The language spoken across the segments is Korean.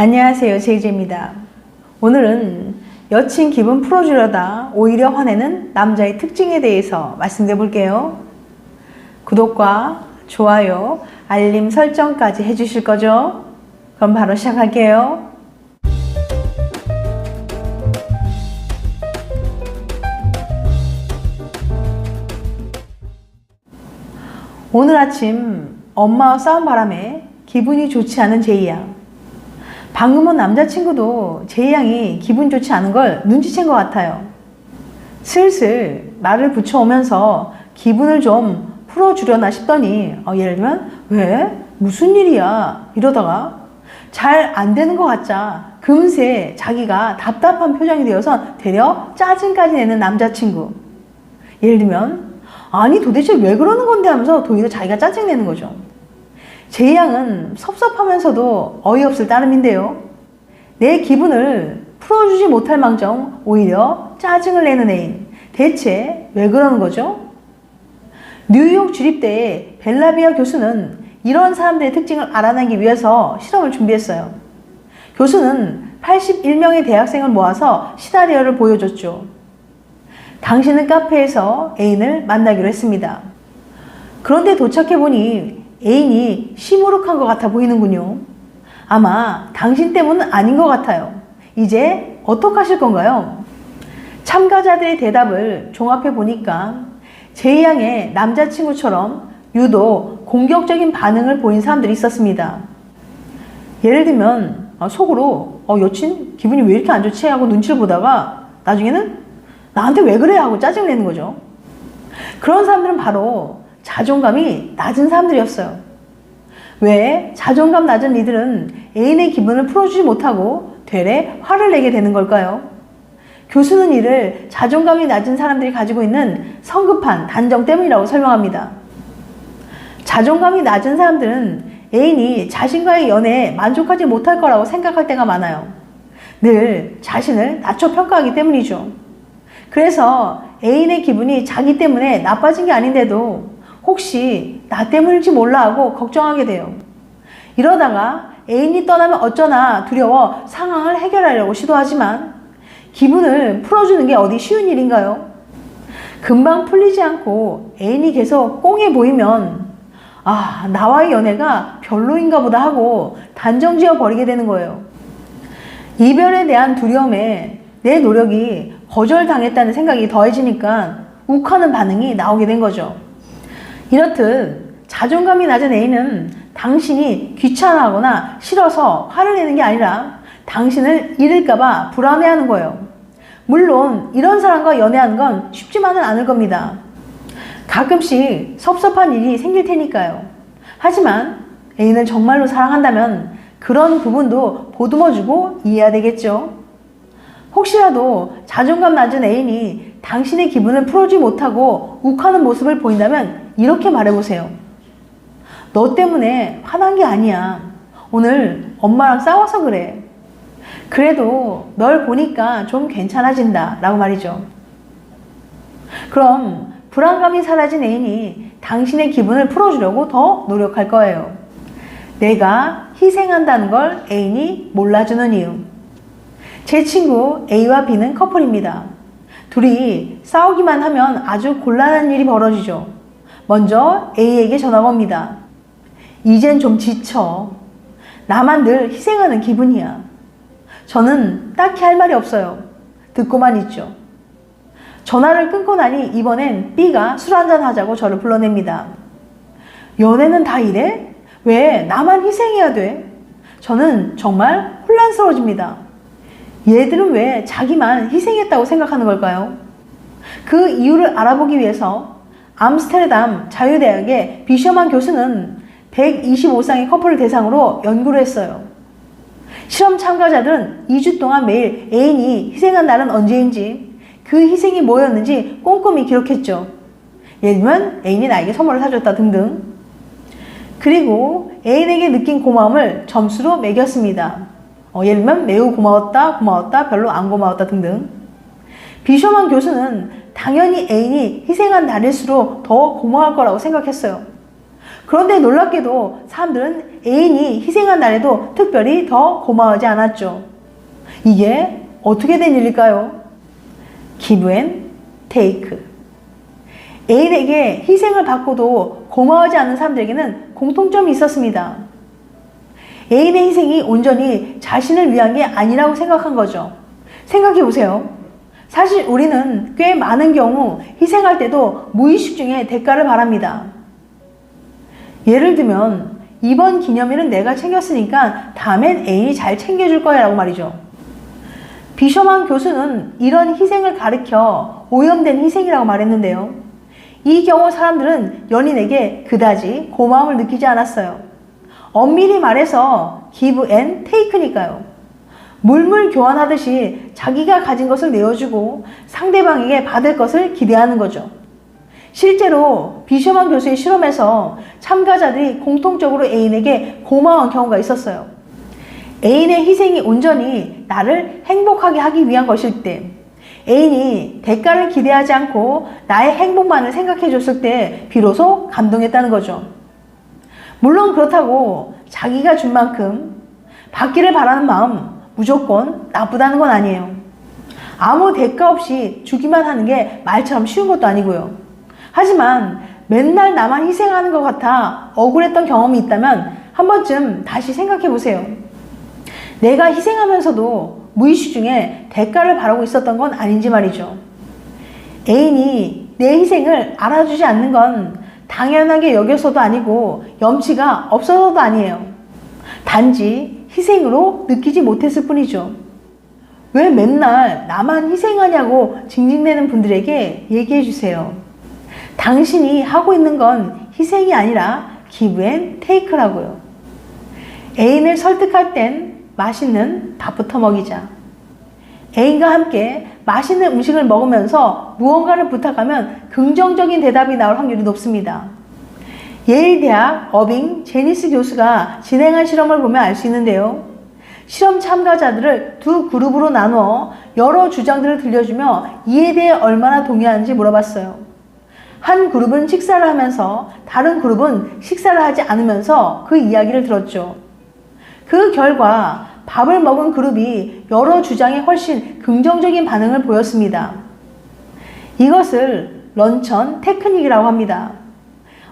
안녕하세요. 제이제입니다. 오늘은 여친 기분 풀어주려다 오히려 화내는 남자의 특징에 대해서 말씀드려 볼게요. 구독과 좋아요, 알림 설정까지 해주실 거죠? 그럼 바로 시작할게요. 오늘 아침 엄마와 싸운 바람에 기분이 좋지 않은 제이양. 방금은 남자친구도 제이 양이 기분 좋지 않은 걸 눈치챈 것 같아요. 슬슬 말을 붙여오면서 기분을 좀 풀어주려나 싶더니 어, 예를 들면 왜? 무슨 일이야? 이러다가 잘 안 되는 것 같자 금세 자기가 답답한 표정이 되어서 되려 짜증까지 내는 남자친구. 예를 들면 아니 도대체 왜 그러는 건데 하면서 도리어 자기가 짜증내는 거죠. 제 양은 섭섭하면서도 어이없을 따름인데요. 내 기분을 풀어주지 못할 망정 오히려 짜증을 내는 애인. 대체 왜 그러는 거죠? 뉴욕 주립대의 벨라비아 교수는 이런 사람들의 특징을 알아내기 위해서 실험을 준비했어요. 교수는 81명의 대학생을 모아서 시나리오를 보여줬죠. 당신은 카페에서 애인을 만나기로 했습니다. 그런데 도착해보니 애인이 시무룩한 것 같아 보이는군요. 아마 당신 때문은 아닌 것 같아요. 이제 어떡하실 건가요? 참가자들의 대답을 종합해 보니까 제이 양의 남자친구처럼 유독 공격적인 반응을 보인 사람들이 있었습니다. 예를 들면 아, 속으로 어, 여친 기분이 왜 이렇게 안 좋지 하고 눈치를 보다가 나중에는 나한테 왜 그래 하고 짜증내는 거죠. 그런 사람들은 바로 자존감이 낮은 사람들이었어요. 왜 자존감 낮은 이들은 애인의 기분을 풀어주지 못하고 되레 화를 내게 되는 걸까요? 교수는 이를 자존감이 낮은 사람들이 가지고 있는 성급한 단정 때문이라고 설명합니다. 자존감이 낮은 사람들은 애인이 자신과의 연애에 만족하지 못할 거라고 생각할 때가 많아요. 늘 자신을 낮춰 평가하기 때문이죠. 그래서 애인의 기분이 자기 때문에 나빠진 게 아닌데도 혹시 나 때문일지 몰라 하고 걱정하게 돼요. 이러다가 애인이 떠나면 어쩌나 두려워 상황을 해결하려고 시도하지만 기분을 풀어주는 게 어디 쉬운 일인가요? 금방 풀리지 않고 애인이 계속 꽁해 보이면 아, 나와의 연애가 별로인가 보다 하고 단정 지어 버리게 되는 거예요. 이별에 대한 두려움에 내 노력이 거절당했다는 생각이 더해지니까 욱하는 반응이 나오게 된 거죠. 이렇듯 자존감이 낮은 애인은 당신이 귀찮아하거나 싫어서 화를 내는 게 아니라 당신을 잃을까봐 불안해하는 거예요. 물론 이런 사람과 연애하는 건 쉽지만은 않을 겁니다. 가끔씩 섭섭한 일이 생길 테니까요. 하지만 애인을 정말로 사랑한다면 그런 부분도 보듬어주고 이해해야 되겠죠. 혹시라도 자존감 낮은 애인이 당신의 기분을 풀어주지 못하고 욱하는 모습을 보인다면 이렇게 말해보세요. 너 때문에 화난 게 아니야. 오늘 엄마랑 싸워서 그래. 그래도 널 보니까 좀 괜찮아진다. 라고 말이죠. 그럼 불안감이 사라진 애인이 당신의 기분을 풀어주려고 더 노력할 거예요. 내가 희생한다는 걸 애인이 몰라주는 이유. 제 친구 A와 B는 커플입니다. 둘이 싸우기만 하면 아주 곤란한 일이 벌어지죠. 먼저 A에게 전화가 옵니다. 이젠 좀 지쳐. 나만 늘 희생하는 기분이야. 저는 딱히 할 말이 없어요. 듣고만 있죠. 전화를 끊고 나니 이번엔 B가 술 한잔 하자고 저를 불러냅니다. 연애는 다 이래? 왜 나만 희생해야 돼? 저는 정말 혼란스러워집니다. 얘들은 왜 자기만 희생했다고 생각하는 걸까요? 그 이유를 알아보기 위해서 암스테르담 자유대학의 비셔만 교수는 125쌍의 커플을 대상으로 연구를 했어요. 실험 참가자들은 2주 동안 매일 애인이 희생한 날은 언제인지 그 희생이 뭐였는지 꼼꼼히 기록했죠. 예를 들면 애인이 나에게 선물을 사줬다 등등. 그리고 애인에게 느낀 고마움을 점수로 매겼습니다. 어, 예를 들면 매우 고마웠다, 고마웠다, 별로 안 고마웠다 등등. 비쇼만 교수는 당연히 애인이 희생한 날일수록 더 고마울 거라고 생각했어요. 그런데 놀랍게도 사람들은 애인이 희생한 날에도 특별히 더 고마워하지 않았죠. 이게 어떻게 된 일일까요? 기브 앤 테이크. 애인에게 희생을 받고도 고마워하지 않는 사람들에게는 공통점이 있었습니다. 애인의 희생이 온전히 자신을 위한 게 아니라고 생각한 거죠. 생각해 보세요. 사실 우리는 꽤 많은 경우 희생할 때도 무의식 중에 대가를 바랍니다. 예를 들면 이번 기념일은 내가 챙겼으니까 다음엔 애인이 잘 챙겨줄 거야 라고 말이죠. 비셔만 교수는 이런 희생을 가리켜 오염된 희생이라고 말했는데요. 이 경우 사람들은 연인에게 그다지 고마움을 느끼지 않았어요. 엄밀히 말해서 give and take니까요. 물물 교환하듯이 자기가 가진 것을 내어주고 상대방에게 받을 것을 기대하는 거죠. 실제로 비셔만 교수의 실험에서 참가자들이 공통적으로 애인에게 고마운 경우가 있었어요. 애인의 희생이 온전히 나를 행복하게 하기 위한 것일 때, 애인이 대가를 기대하지 않고 나의 행복만을 생각해 줬을 때 비로소 감동했다는 거죠. 물론 그렇다고 자기가 준 만큼 받기를 바라는 마음 무조건 나쁘다는 건 아니에요. 아무 대가 없이 주기만 하는 게 말처럼 쉬운 것도 아니고요. 하지만 맨날 나만 희생하는 것 같아 억울했던 경험이 있다면 한 번쯤 다시 생각해 보세요. 내가 희생하면서도 무의식 중에 대가를 바라고 있었던 건 아닌지 말이죠. 애인이 내 희생을 알아주지 않는 건 당연하게 여겨서도 아니고 염치가 없어서도 아니에요. 단지 희생으로 느끼지 못했을 뿐이죠. 왜 맨날 나만 희생하냐고 징징대는 분들에게 얘기해 주세요. 당신이 하고 있는 건 희생이 아니라 and take라고요. 애인을 설득할 땐 맛있는 밥부터 먹이자. 애인과 함께 맛있는 음식을 먹으면서 무언가를 부탁하면 긍정적인 대답이 나올 확률이 높습니다. 예일대학 어빙 제니스 교수가 진행한 실험을 보면 알 수 있는데요. 실험 참가자들을 두 그룹으로 나누어 여러 주장들을 들려주며 이에 대해 얼마나 동의하는지 물어봤어요. 한 그룹은 식사를 하면서 다른 그룹은 식사를 하지 않으면서 그 이야기를 들었죠. 그 결과 밥을 먹은 그룹이 여러 주장에 훨씬 긍정적인 반응을 보였습니다. 이것을 런천 테크닉이라고 합니다.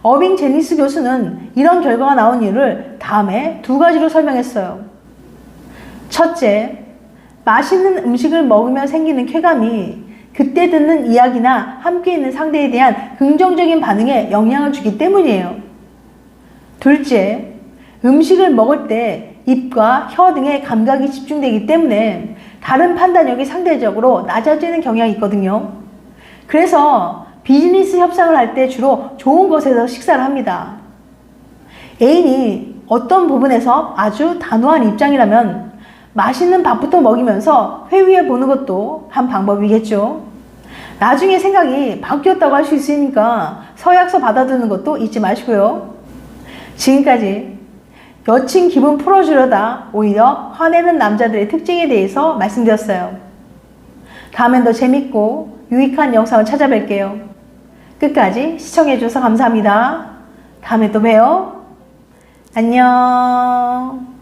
어빙 제니스 교수는 이런 결과가 나온 이유를 다음에 두 가지로 설명했어요. 첫째, 맛있는 음식을 먹으며 생기는 쾌감이 그때 듣는 이야기나 함께 있는 상대에 대한 긍정적인 반응에 영향을 주기 때문이에요. 둘째, 음식을 먹을 때 입과 혀 등의 감각이 집중되기 때문에 다른 판단력이 상대적으로 낮아지는 경향이 있거든요. 그래서 비즈니스 협상을 할 때 주로 좋은 곳에서 식사를 합니다. 애인이 어떤 부분에서 아주 단호한 입장이라면 맛있는 밥부터 먹이면서 회위해 보는 것도 한 방법이겠죠. 나중에 생각이 바뀌었다고 할 수 있으니까 서약서 받아두는 것도 잊지 마시고요. 지금까지 여친 기분 풀어주려다 오히려 화내는 남자들의 특징에 대해서 말씀드렸어요. 다음엔 더 재밌고 유익한 영상을 찾아뵐게요. 끝까지 시청해주셔서 감사합니다. 다음에 또 봬요. 안녕.